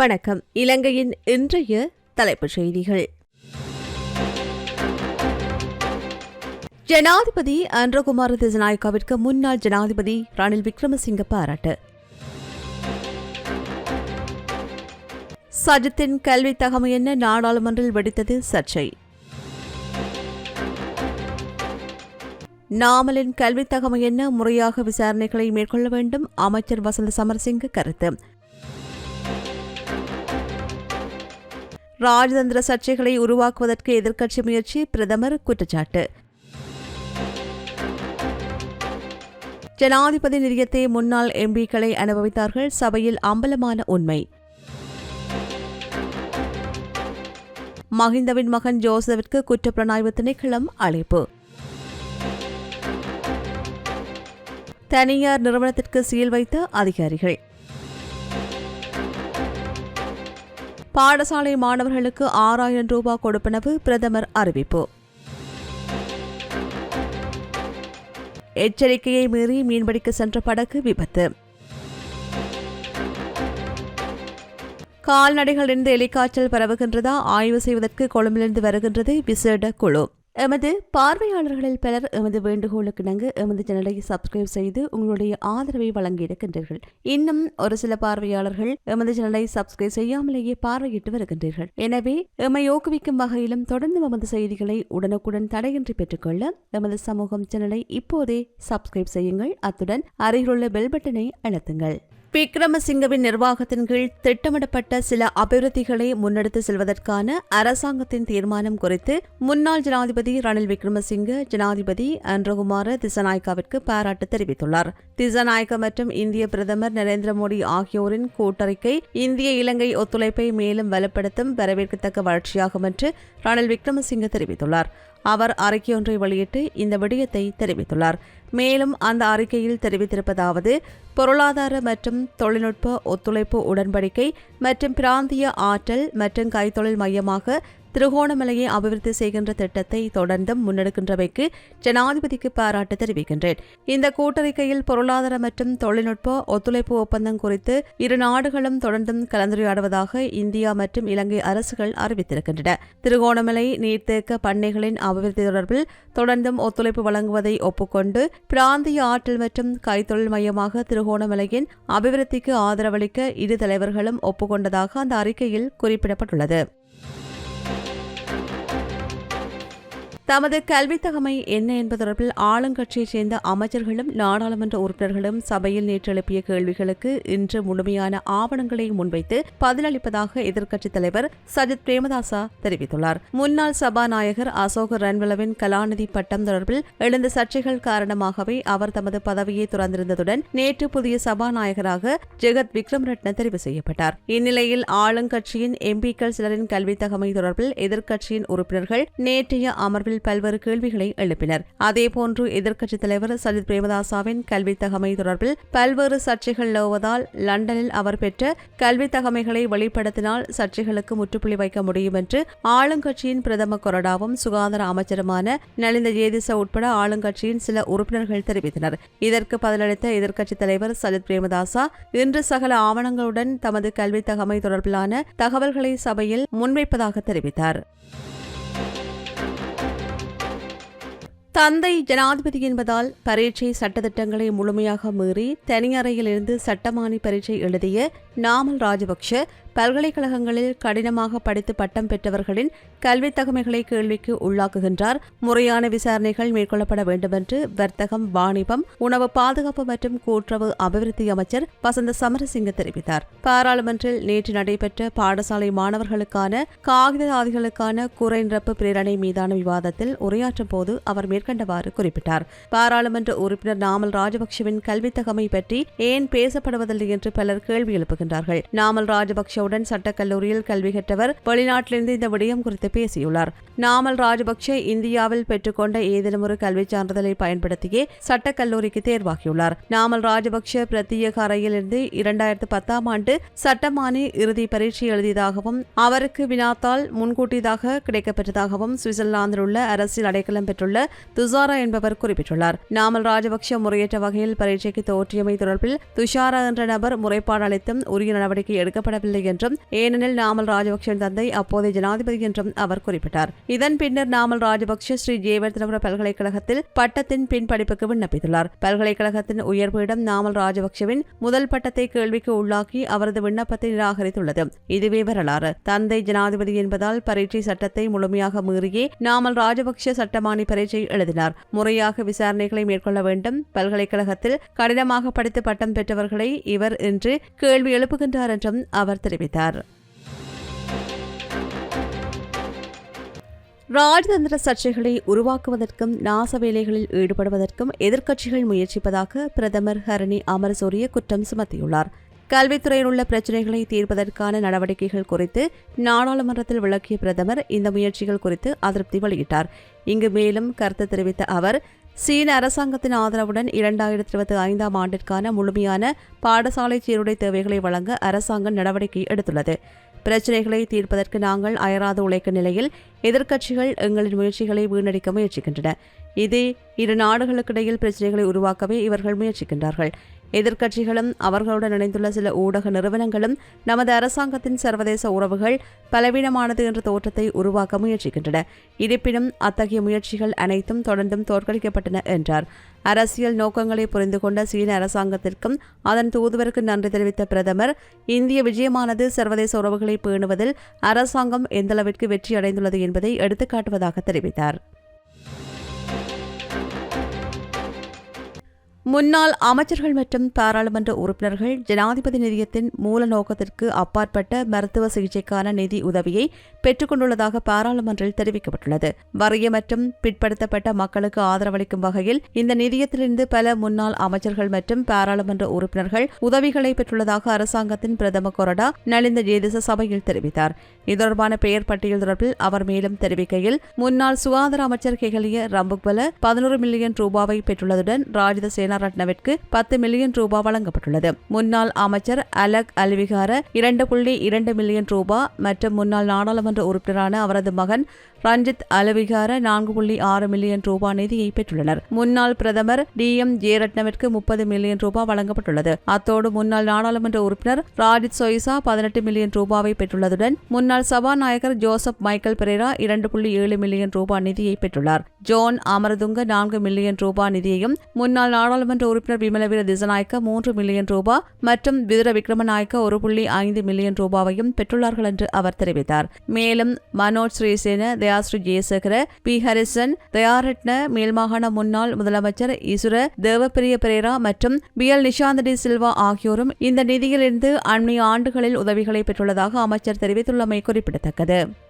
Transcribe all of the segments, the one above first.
வணக்கம். இலங்கையின் இன்றைய தலைப்புச் செய்திகள். ஜனாதிபதி அன்றகுமார திசநாயக்காவிற்கு முன்னாள் ஜனாதிபதி ரணில் விக்ரமசிங்க பாராட்டு. சஜித்தின் கல்வி தகமை என்ன? நாடாளுமன்றில் வெடித்தது சர்ச்சை. நாமலின் கல்வி தகமை என்ன? முறையாக விசாரணைகளை மேற்கொள்ள வேண்டும். அமைச்சர் வசந்த சமரசிங்க கருத்து. ராஜதந்திர சர்ச்சைகளை உருவாக்குவதற்கு எதிர்க்கட்சி முயற்சி பிரதமர் குற்றச்சாட்டு. ஜனாதிபதி நிதியத்தை முன்னாள் எம்பிக்களை அனுபவித்தார்கள் சபையில் அம்பலமான உண்மை. மஹிந்தவின் மகன் ஜோசவிற்கு குற்றப்புலனாய்வு திணைக்களம் அழைப்பு. தனியார் நிறுவனத்திற்கு சீல் வைத்த அதிகாரிகள். பாடசாலை மாணவர்களுக்கு ஆறாயிரம் ரூபாய் கொடுப்பனவு பிரதமர் அறிவிப்பு. எச்சரிக்கையை மீறி மீன்பிடிக்க சென்ற படகு விபத்து. கால்நடைகளிலிருந்து எலிக்காய்ச்சல் பரவுகின்றதா? ஆய்வு செய்வதற்கு கொழும்பிலிருந்து வருகின்றது விசேட குழு. எமது பார்வையாளர்களில் பலர் எமது வேண்டுகோளுக்கு இணங்க எமது சேனலை சப்ஸ்கிரைப் செய்து உங்களுடைய ஆதரவை வழங்கியிருக்கின்றீர்கள். இன்னும் ஒரு சில பார்வையாளர்கள் எமது சேனலை சப்ஸ்கிரைப் செய்யாமலேயே பார்வையிட்டு வருகின்றீர்கள். எனவே எம்மை ஊக்குவிக்கும் வகையிலும் தொடர்ந்து எமது செய்திகளை உடனுக்குடன் தடையின்றி பெற்றுக்கொள்ள எமது சமூகம் சேனலை இப்போதே சப்ஸ்கிரைப் செய்யுங்கள். அத்துடன் அருகிலுள்ள பெல் பட்டனை அழுத்துங்கள். விக்ரமசிங்கவின் நிர்வாகத்தின் கீழ் திட்டமிடப்பட்ட சில அபிவிருத்திகளை முன்னெடுத்து செல்வதற்கான அரசாங்கத்தின் தீர்மானம் குறித்து முன்னாள் ஜனாதிபதி ரணில் விக்ரமசிங்க ஜனாதிபதி அன்றகுமார திசநாயக்காவிற்கு பாராட்டு தெரிவித்துள்ளார். திசநாயக்க மற்றும் இந்திய பிரதமர் நரேந்திர மோடி ஆகியோரின் கூட்டறிக்கை இந்திய இலங்கை ஒத்துழைப்பை மேலும் வலுப்படுத்தும் வரவேற்கத்தக்க வளர்ச்சியாகும் என்று ரணில் விக்ரமசிங்க தெரிவித்துள்ளார். அவர் அறிக்கையொன்றை வெளியிட்டு இந்த விடயத்தை தெரிவித்துள்ளார். மேலும் அந்த அறிக்கையில் தெரிவித்திருப்பதாவது பொருளாதார மற்றும் தொழில்நுட்ப ஒத்துழைப்பு உடன்படிக்கை மற்றும் பிராந்திய ஆற்றல் மற்றும் கைத்தொழில் மையமாக திருகோணமலையை அபிவிருத்தி செய்கின்ற திட்டத்தை தொடர்ந்தும் முன்னெடுக்கின்றவைக்கு ஜனாதிபதிக்கு பாராட்டு தெரிவிக்கின்றேன். இந்த கூட்டறிக்கையில் பொருளாதார மற்றும் தொழில்நுட்ப ஒத்துழைப்பு ஒப்பந்தம் குறித்து இரு நாடுகளும் தொடர்ந்தும் கலந்துரையாடுவதாக இந்தியா மற்றும் இலங்கை அரசுகள் அறிவித்திருக்கின்றன. திருகோணமலை நீர்த்தேக்க பண்ணைகளின் அபிவிருத்தி தொடர்பில் தொடர்ந்தும் ஒத்துழைப்பு வழங்குவதை ஒப்புக்கொண்டு பிராந்திய ஆற்றல் மற்றும் கைத்தொழில் மையமாக திருகோணமலையின் அபிவிருத்திக்கு ஆதரவளிக்க இரு தலைவர்களும் ஒப்புக்கொண்டதாக அந்த அறிக்கையில் குறிப்பிடப்பட்டுள்ளது. தமது கல்வித் தகமை என்ன என்பது தொடர்பில் ஆளுங்கட்சியைச் சேர்ந்த அமைச்சர்களும் நாடாளுமன்ற உறுப்பினர்களும் சபையில் நேற்று எழுப்பிய கேள்விகளுக்கு இன்று முழுமையான ஆவணங்களை முன்வைத்து பதிலளிப்பதாக எதிர்க்கட்சித் தலைவர் சஜித் பிரேமதாசா தெரிவித்துள்ளார். முன்னாள் சபாநாயகர் அசோக் ரன்வலவின் கலாநிதி பட்டம் தொடர்பில் எழுந்த சர்ச்சைகள் காரணமாகவே அவர் தமது பதவியை துறந்திருந்ததுடன் நேற்று புதிய சபாநாயகராக ஜெகத் விக்ரம் ரட்ன தெரிவு செய்யப்பட்டார். இந்நிலையில் ஆளுங்கட்சியின் எம்பிக்கள் சிலரின் கல்வித் தகமை தொடர்பில் எதிர்க்கட்சியின் உறுப்பினர்கள் நேற்றைய அமர்வில் பல்வேறு கேள்விகளை எழுப்பினர். அதேபோன்று எதிர்க்கட்சித் தலைவர் சஜித் பிரேமதாசாவின் கல்வித் தகமை தொடர்பில் பல்வேறு சர்ச்சைகள் நிலவுவதால் லண்டனில் அவர் பெற்ற கல்வித் தகமைகளை வெளிப்படுத்தினால் சர்ச்சைகளுக்கு முற்றுப்புள்ளி வைக்க முடியும் என்று ஆளுங்கட்சியின் பிரதம கொறடாவும் சுகாதார அமைச்சருமான நலிந்த ஜேதிச உட்பட ஆளுங்கட்சியின் சில உறுப்பினர்கள் தெரிவித்தனர். இதற்கு பதிலளித்த எதிர்க்கட்சித் தலைவர் சஜித் பிரேமதாசா இன்று சகல ஆவணங்களுடன் தமது கல்வித் தகமை தொடர்பிலான தகவல்களை சபையில் முன்வைப்பதாக தெரிவித்தார். தந்தை ஜனாதிபதி என்பதால் பரீட்சை சட்டத்திட்டங்களை முழுமையாக மீறி தனியறையிலிருந்து சட்டமானி பரீட்சை எழுதிய நாமல் ராஜபக்ஷ பல்கலைக்கழகங்களில் கடினமாக படித்து பட்டம் பெற்றவர்களின் கல்வித் தகமைகளை கேள்விக்கு உள்ளாக்குகின்றார். முறையான விசாரணைகள் மேற்கொள்ளப்பட வேண்டுமென்று வர்த்தகம் வாணிபம் உணவு பாதுகாப்பு மற்றும் கூட்டுறவு அபிவிருத்தி அமைச்சர் வசந்த சமரசிங்க தெரிவித்தார். பாராளுமன்றில் நேற்று நடைபெற்ற பாடசாலை மாணவர்களுக்கான காகித ஆதிகளுக்கான நிரப்பு பிரேரணை மீதான விவாதத்தில் உரையாற்றும் போது அவர் மேற்கண்டவாறு குறிப்பிட்டார். பாராளுமன்ற உறுப்பினர் நாமல் ராஜபக்சவின் கல்வித் தகமை பற்றி ஏன் பேசப்படுவதில்லை என்று பலர் கேள்வி எழுப்புகின்றார்கள். நாமல் ராஜபக்ஷ ராஜபக்ஷவுடன் சட்டக்கல்லூரியில் கல்வி கற்றவர் வெளிநாட்டிலிருந்து இந்த விடயம் குறித்து பேசியுள்ளார். நாமல் ராஜபக்ஷ இந்தியாவில் பெற்றுக்கொண்ட ஏதேனும் ஒரு கல்வி சான்றிதழை பயன்படுத்தியே சட்டக்கல்லூரிக்கு தேர்வாகியுள்ளார். நாமல் ராஜபக்ஷ பிரத்யேக அறையிலிருந்து இரண்டாயிரத்து பத்தாம் ஆண்டு சட்டமானி இறுதி பரீட்சை எழுதியதாகவும் அவருக்கு வினாத்தால் முன்கூட்டியதாக கிடைக்கப்பெற்றதாகவும் சுவிட்சர்லாந்தில் உள்ள அரசியல் அடைக்கலம் பெற்றுள்ள துசாரா என்பவர் குறிப்பிட்டுள்ளார். நாமல் ராஜபக்ஷ முறையற்ற வகையில் பரீட்சைக்கு தோற்றியமை தொடர்பில் துஷாரா என்ற நபர் முறைப்பாடு அளித்தும் உரிய நடவடிக்கை எடுக்கப்படவில்லை என்றும் ஏனெனில் நாமல் ராஜபக்ஷவின் தந்தை அப்போதைய ஜனாதிபதி என்றும் அவர் குறிப்பிட்டார். இதன் பின்னர் நாமல் ராஜபக்ஷ ஸ்ரீ ஜெயவர்தனபுர பல்கலைக்கழகத்தில் பட்டத்தின் பின்படிப்புக்கு விண்ணப்பித்துள்ளார். பல்கலைக்கழகத்தின் உயர்பீடம் நாமல் ராஜபக்ஷவின் முதல் பட்டத்தை கேள்விக்கு உள்ளாக்கி அவரது விண்ணப்பத்தை நிராகரித்துள்ளது. இதுவே வரலாறு. தந்தை ஜனாதிபதி என்பதால் பரீட்சை சட்டத்தை முழுமையாக மீறியே நாமல் ராஜபக்ஷ சட்டமானி பரீட்சை எழுதினார். முறையாக விசாரணைகளை மேற்கொள்ள வேண்டும். பல்கலைக்கழகத்தில் கடினமாக படித்து பட்டம் பெற்றவர்களை இவர் இன்று கேள்வி எழுப்புகின்றார் என்றும் அவர் தெரிவித்தார். ராஜதந்திர சர்ச்சைகளை உருவாக்குவதற்கும் நாச வேலைகளில் ஈடுபடுவதற்கும் எதிர்க்கட்சிகள் முயற்சிப்பதாக பிரதமர் ஹரணி அமரசூரிய குற்றம் சுமத்தியுள்ளார். கல்வித்துறையில் உள்ள பிரச்சினைகளை தீர்ப்பதற்கான நடவடிக்கைகள் குறித்து நாடாளுமன்றத்தில் விளக்கிய பிரதமர் இந்த முயற்சிகள் குறித்து அதிருப்தி வெளியிட்டார். இங்கு மேலும் கருத்து தெரிவித்த அவர் சீன அரசாங்கத்தின் ஆதரவுடன் இரண்டாயிரத்தி இருபத்தி ஐந்தாம் ஆண்டிற்கான முழுமையான பாடசாலை சீருடை தேவைகளை வழங்க அரசாங்கம் நடவடிக்கை எடுத்துள்ளது. பிரச்சினைகளை தீர்ப்பதற்கு நாங்கள் அயராது உழைக்கும் நிலையில் எதிர்க்கட்சிகள் எங்களின் முயற்சிகளை வீணடிக்க முயற்சிக்கின்றன. இது இரு நாடுகளுக்கிடையில் பிரச்சினைகளை உருவாக்கவே இவர்கள் முயற்சிக்கின்றார்கள். எதிர்க்கட்சிகளும் அவர்களுடன் இணைந்துள்ள சில ஊடக நிறுவனங்களும் நமது அரசாங்கத்தின் சர்வதேச உறவுகள் பலவீனமானது என்ற தோற்றத்தை உருவாக்க முயற்சிக்கின்றன. இருப்பினும் அத்தகைய முயற்சிகள் அனைத்தும் தொடர்ந்தும் தோற்கடிக்கப்பட்டன என்றார். அரசியல் நோக்கங்களை புரிந்து கொண்ட சீன அரசாங்கத்திற்கும் அதன் தூதுவருக்கு நன்றி தெரிவித்த பிரதமர் இந்திய விஜயமானது சர்வதேச உறவுகளை பேணுவதில் அரசாங்கம் எந்தளவிற்கு வெற்றி அடைந்துள்ளது என்பதை எடுத்துக்காட்டுவதாக தெரிவித்தார். முன்னாள் அமைச்சர்கள் மற்றும் பாராளுமன்ற உறுப்பினர்கள் ஜனாதிபதி நிதியத்தின் மூல நோக்கத்திற்கு அப்பாற்பட்ட மருத்துவ சிகிச்சைக்கான நிதி உதவியை பெற்றுக்கொண்டுள்ளதாக பாராளுமன்றில் தெரிவிக்கப்பட்டுள்ளது. வறிய மற்றும் பிற்படுத்தப்பட்ட மக்களுக்கு ஆதரவளிக்கும் வகையில் இந்த நிதியத்திலிருந்து பல முன்னாள் அமைச்சர்கள் மற்றும் பாராளுமன்ற உறுப்பினர்கள் உதவிகளை பெற்றுள்ளதாக அரசாங்கத்தின் பிரதம கொறடா நலிந்த ஜேதிச சபையில் தெரிவித்தார். இது தொடர்பான பெயர் பட்டியல் தொடர்பில் அவர் மேலும் தெரிவிக்கையில் முன்னாள் சுகாதார அமைச்சர் கெகலிய ரம்புக்வல பதினோரு மில்லியன் ரூபாவை பெற்றுள்ளதுடன் ராஜித சேனாரட்னவிற்கு பத்து மில்லியன் ரூபாய் வழங்கப்பட்டுள்ளது. முன்னாள் அமைச்சர் அலக் அல்விகார இரண்டு புள்ளி இரண்டு மில்லியன் ரூபாய் மற்றும் முன்னாள் நாடாளுமன்ற உறுப்பினரான அவரது மகன் ரஞ்சித் அலவிகார நான்கு புள்ளி ஆறு மில்லியன் ரூபாய் நிதியை பெற்றுள்ளனர். முன்னாள் பிரதமர் டி. எம். ஜெயரட்னவிற்கு முப்பது மில்லியன் ரூபாய் வழங்கப்பட்டுள்ளது. அத்தோடு முன்னாள் நாடாளுமன்ற உறுப்பினர் ராஜித் சொய்சா பதினெட்டு மில்லியன் ரூபாவை பெற்றுள்ளதுடன் முன்னாள் சபாநாயகர் ஜோசப் மைக்கேல் பெரேரா இரண்டு புள்ளி ஏழு மில்லியன் ரூபாய் நிதியை பெற்றுள்ளார். ஜோன் அமரதுங்க நான்கு மில்லியன் ரூபாய் நிதியையும் முன்னாள் நாடாளுமன்ற உறுப்பினர் விமலவீர திசநாயக்க மூன்று மில்லியன் ரூபாய் மற்றும் விதுர விக்ரமநாயக்க ஒரு புள்ளி ஐந்து மில்லியன் ரூபாவையும் பெற்றுள்ளார்கள் என்று அவர் தெரிவித்தார். மேலும் மனோஜ் ஸ்ரீசேன தயாஸ்ரீ ஜெயசேகர பி. ஹரிசன் தயாரட்ன மேல்மாகாண முன்னாள் முதலமைச்சர் இசுர தேவப்பிரிய பெரேரா மற்றும் பி. எல். நிஷாந்தடி சில்வா ஆகியோரும் இந்த நிதியிலிருந்து அண்மைய ஆண்டுகளில் உதவிகளை பெற்றுள்ளதாக அமைச்சர் தெரிவித்துள்ளமை குறிப்பிடத்தக்கது.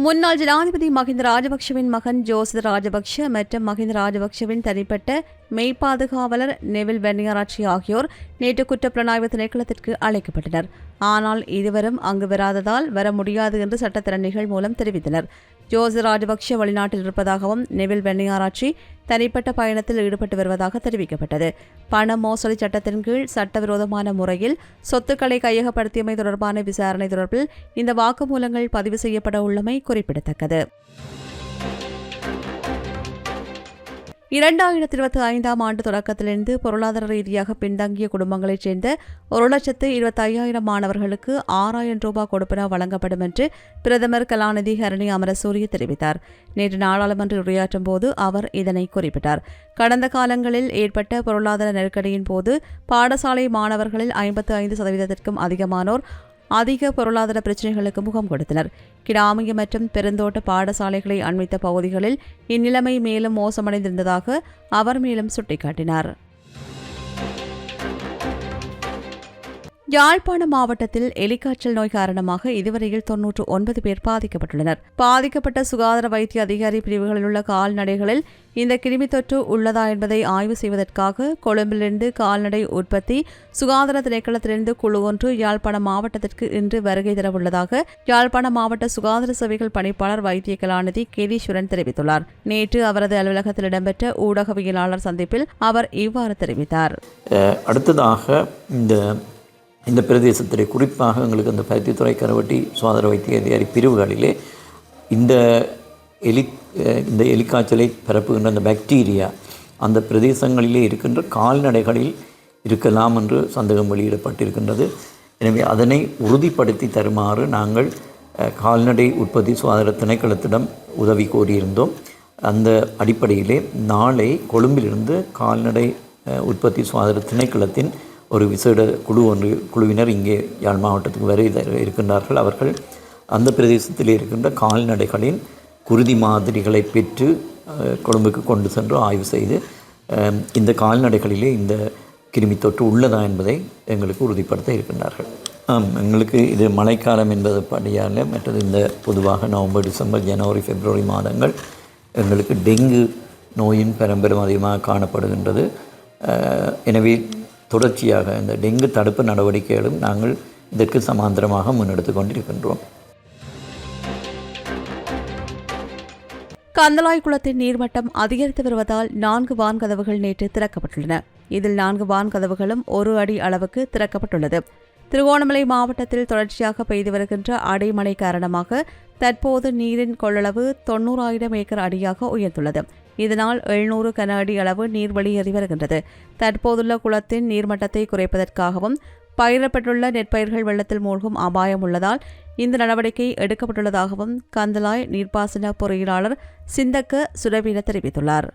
முன்னாள் ஜனாதிபதி மஹிந்த ராஜபக்ஷவின் மகன் ஜோசித் ராஜபக்ஷ மற்றும் மஹிந்த ராஜபக்ஷவின் தனிப்பட்ட மெய்ப்பாதுகாவலர் நெவில் வெண்ணியாராட்சி ஆகியோர் நேற்று குற்றப்புலனாய்வு திணைக்களத்திற்கு அழைக்கப்பட்டனர். ஆனால் இருவரும் அங்கு வராததால் வர முடியாது என்று சட்டத்திறனிகள் மூலம் தெரிவித்தனர். ஜோசி ராஜபக்ஷ வெளிநாட்டில் இருப்பதாகவும் நெவில் வெண்ணியாராட்சி தனிப்பட்ட பயணத்தில் ஈடுபட்டு வருவதாக தெரிவிக்கப்பட்டது. பண மோசடி சட்டத்தின் கீழ் சட்டவிரோதமான முறையில் சொத்துக்களை கையகப்படுத்தியமை தொடர்பான விசாரணை தொடர்பில் இந்த வாக்குமூலங்கள் பதிவு செய்யப்பட உள்ளமை குறிப்பிடத்தக்கது. இரண்டாயிரத்தி இருபத்தி ஐந்தாம் ஆண்டு தொடக்கத்திலிருந்து பொருளாதார ரீதியாக பின்தங்கிய குடும்பங்களைச் சேர்ந்த ஒரு லட்சத்து இருபத்தி ஐயாயிரம் மாணவர்களுக்கு ஆறாயிரம் ரூபாய் கொடுப்பன வழங்கப்படும் என்று பிரதமர் கலாநிதி ஹரணி அமரசூரிய தெரிவித்தார். நேற்று நாடாளுமன்ற உரையாற்றும் போது அவர் இதனை குறிப்பிட்டார். கடந்த காலங்களில் ஏற்பட்ட பொருளாதார நெருக்கடியின் போது பாடசாலை மாணவர்களில் ஐம்பத்து ஐந்து சதவீதத்திற்கும் அதிகமானோர் அதிக பொருளாதார பிரச்சினைகளுக்கு முகம் கொடுத்தனர். கிராமிய மற்றும் பெருந்தோட்ட பாடசாலைகளை அண்மித்த பகுதிகளில் இந்நிலைமை மேலும் மோசமடைந்திருந்ததாக அவர் மேலும் சுட்டிக்காட்டினார். யாழ்ப்பாண மாவட்டத்தில் எலிக்காய்ச்சல் நோய் காரணமாக இதுவரையில் தொன்னூற்று ஒன்பது பேர் பாதிக்கப்பட்டுள்ளனர். பாதிக்கப்பட்ட சுகாதார வைத்திய அதிகாரி பிரிவுகளில் உள்ள கால்நடைகளில் இந்த கிருமி தொற்று உள்ளதா என்பதை ஆய்வு செய்வதற்காக கொழும்பிலிருந்து கால்நடை உற்பத்தி சுகாதார திணைக்களத்திலிருந்து குழு ஒன்று யாழ்ப்பாண மாவட்டத்திற்கு இன்று வருகை தரவுள்ளதாக யாழ்ப்பாண மாவட்ட சுகாதார சேவைகள் பணிப்பாளர் வைத்திய கலாநிதி கேதீஸ்வரன் தெரிவித்துள்ளார். நேற்று அவரது அலுவலகத்தில் இடம்பெற்ற ஊடகவியலாளர் சந்திப்பில் அவர் இவ்வாறு தெரிவித்தார். அடுத்ததாக இந்த இந்த பிரதேசத்திலே குறிப்பாக எங்களுக்கு அந்த பருத்தித்துறை கரவட்டி சுகாதார வைத்திய அதிகாரி பிரிவுகளிலே இந்த எலி இந்த எலிக்காய்ச்சலை பரப்புகின்ற அந்த பாக்டீரியா அந்த பிரதேசங்களிலே இருக்கின்ற கால்நடைகளில் இருக்கலாம் என்று சந்தேகம் வெளியிடப்பட்டிருக்கின்றது. எனவே அதனை உறுதிப்படுத்தி தருமாறு நாங்கள் கால்நடை உற்பத்தி சுகாதார திணைக்களத்திடம் உதவி கோரியிருந்தோம். அந்த அடிப்படையிலே நாளை கொழும்பிலிருந்து கால்நடை உற்பத்தி சுகாதார திணைக்களத்தின் ஒரு விசேட குழு ஒன்று குழுவினர் இங்கே யாழ் மாவட்டத்துக்கு வரை இருக்கின்றார்கள். அவர்கள் அந்த பிரதேசத்தில் இருக்கின்ற கால்நடைகளின் குருதி மாதிரிகளை பெற்று கொழும்புக்கு கொண்டு சென்று ஆய்வு செய்து இந்த கால்நடைகளிலே இந்த கிருமி தொற்று உள்ளதா என்பதை எங்களுக்கு உறுதிப்படுத்த இருக்கின்றார்கள். ஆம் எங்களுக்கு இது மழைக்காலம் என்பது படியால் மற்றது இந்த பொதுவாக நவம்பர் டிசம்பர் ஜனவரி பிப்ரவரி மாதங்கள் எங்களுக்கு டெங்கு நோயின் பெரம்பெரும் அதிகமாக காணப்படுகின்றது. எனவே தொடர்ச்சியாக இந்த டெங்கு தடுப்பு நடவடிக்கைகளும் நாங்கள் இதற்கு சமாந்தரமாக முன்னெடுத்து கொண்டிருக்கின்றோம். கந்தலாய் குளத்தின் நீர்மட்டம் அதிகரித்து வருவதால் நான்கு வான்கதவுகள் நேற்று திறக்கப்பட்டுள்ளன. இதில் நான்கு வான்கதவுகளும் ஒரு அடி அளவுக்கு திறக்கப்பட்டுள்ளது. திருகோணமலை மாவட்டத்தில் தொடர்ச்சியாக பெய்து வருகின்ற அடைமழை காரணமாக தற்போது நீரின் கொள்ளளவு தொண்ணூறாயிரம் ஏக்கர் அடியாக உயர்ந்துள்ளது. இதனால் எழுநூறு கன அடி அளவு நீர் வெளியேறி வருகின்றது. தற்போதுள்ள குளத்தின் நீர்மட்டத்தை குறைப்பதற்காகவும் பயிரப்பட்டுள்ள நெற்பயிர்கள் வெள்ளத்தில் மூழ்கும் அபாயம் உள்ளதால் இந்த நடவடிக்கை எடுக்கப்பட்டுள்ளதாகவும் கந்தலாய் நீர்ப்பாசன பொறியியலாளர் சிந்தக்க சுரவீன தெரிவித்துள்ளார்.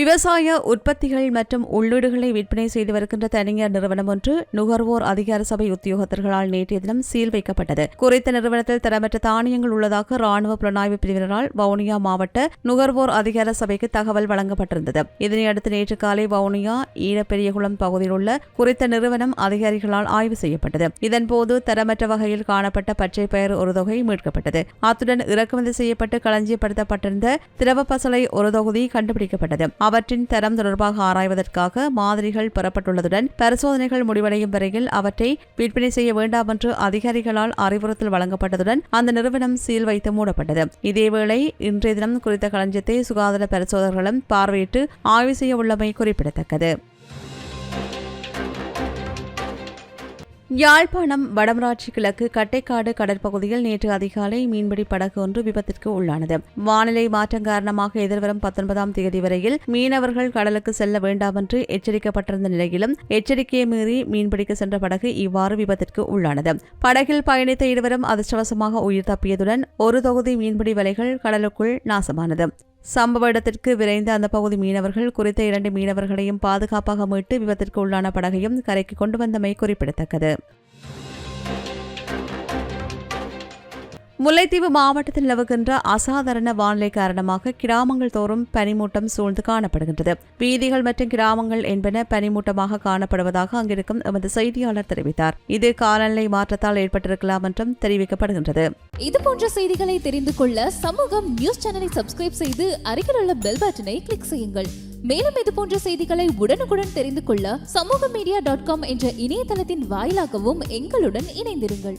விவசாய உற்பத்திகள் மற்றும் உள்ளீடுகளை விற்பனை செய்து வருகின்ற தனியார் நிறுவனம் ஒன்று நுகர்வோர் அதிகார சபை உத்தியோகத்தர்களால் நேற்றைய தினம் சீல் வைக்கப்பட்டது. குறித்த நிறுவனத்தில் தரமற்ற தானியங்கள் உள்ளதாக ராணுவ புலனாய்வு பிரிவினரால் வவுனியா மாவட்ட நுகர்வோர் அதிகார சபைக்கு தகவல் வழங்கப்பட்டிருந்தது. இதனையடுத்து நேற்று காலை வவுனியா ஈழப்பெரியகுளம் பகுதியில் உள்ள குறித்த நிறுவனம் அதிகாரிகளால் ஆய்வு செய்யப்பட்டது. இதன்போது தரமற்ற வகையில் காணப்பட்ட பச்சை பயிர் ஒரு தொகை மீட்கப்பட்டது. அத்துடன் இறக்குமதி செய்யப்பட்டு களஞ்சியப்படுத்தப்பட்டிருந்த திரவ பசலை ஒரு தொகுதி கண்டுபிடிக்கப்பட்டது. அவற்றின் தரம் தொடர்பாக ஆராய்வதற்காக மாதிரிகள் பெறப்பட்டுள்ளதுடன் பரிசோதனைகள் முடிவடையும் வரையில் அவற்றை விற்பனை செய்ய வேண்டாம் என்று அதிகாரிகளால் அறிவுறுத்தல் வழங்கப்பட்டதுடன் அந்த நிறுவனம் சீல் வைத்து மூடப்பட்டது. இதேவேளை இன்றைய தினம் குறித்த களஞ்சியத்தை சுகாதார பரிசோதகர்களும் பார்வையிட்டு ஆய்வு செய்ய உள்ளமை குறிப்பிடத்தக்கது. யாழ்ப்பாணம் வடமராட்சி கிழக்கு கட்டைக்காடு கடற்பகுதியில் நேற்று அதிகாலை மீன்பிடி படகு ஒன்று விபத்திற்கு உள்ளானது. வானிலை மாற்றம் காரணமாக எதிர்வரும் பத்தொன்பதாம் தேதி வரையில் மீனவர்கள் கடலுக்கு செல்ல வேண்டாம் என்று எச்சரிக்கப்பட்டிருந்த நிலையிலும் எச்சரிக்கையை மீறி மீன்பிடிக்க சென்ற படகு இவ்வாறு விபத்திற்கு உள்ளானது. படகில் பயணித்த இருவரும் அதிர்ஷ்டவசமாக உயிர் தப்பியதுடன் ஒரு தொகுதி மீன்பிடி வலைகள் கடலுக்குள் நாசமானது. சம்பவ இடத்திற்கு விரைந்த அந்த பகுதி மீனவர்கள் குறித்த இரண்டு மீனவர்களையும் பாதுகாப்பாக மீட்டு விபத்திற்கு உள்ளான படகையும் கரைக்கு கொண்டு வந்தமை குறிப்பிடத்தக்கது. முல்லைத்தீவு மாவட்டத்தில் நிலவுகின்ற அசாதாரண வானிலை காரணமாக கிராமங்கள் தோறும் பனிமூட்டம் சூழ்ந்து காணப்படுகின்றது. வீதிகள் மற்றும் கிராமங்கள் என்பன பனிமூட்டமாக காணப்படுவதாக அங்கிருக்கும் எமது செய்தியாளர் தெரிவித்தார். இது காலநிலை மாற்றத்தால் ஏற்பட்டிருக்கலாம் என்றும் தெரிவிக்கப்படுகின்றது. இது போன்ற செய்திகளை தெரிந்து கொள்ள சமூகம் நியூஸ் சேனலை சப்ஸ்கிரைப் செய்து அருகில் உள்ள பெல் பட்டனை கிளிக் செய்யுங்கள். மேலும் இது போன்ற செய்திகளை உடனுக்குடன் தெரிந்து கொள்ள சமூக மீடியா டாட் காம் என்ற இணையதளத்தின் வாயிலாகவும் எங்களுடன் இணைந்திருங்கள்.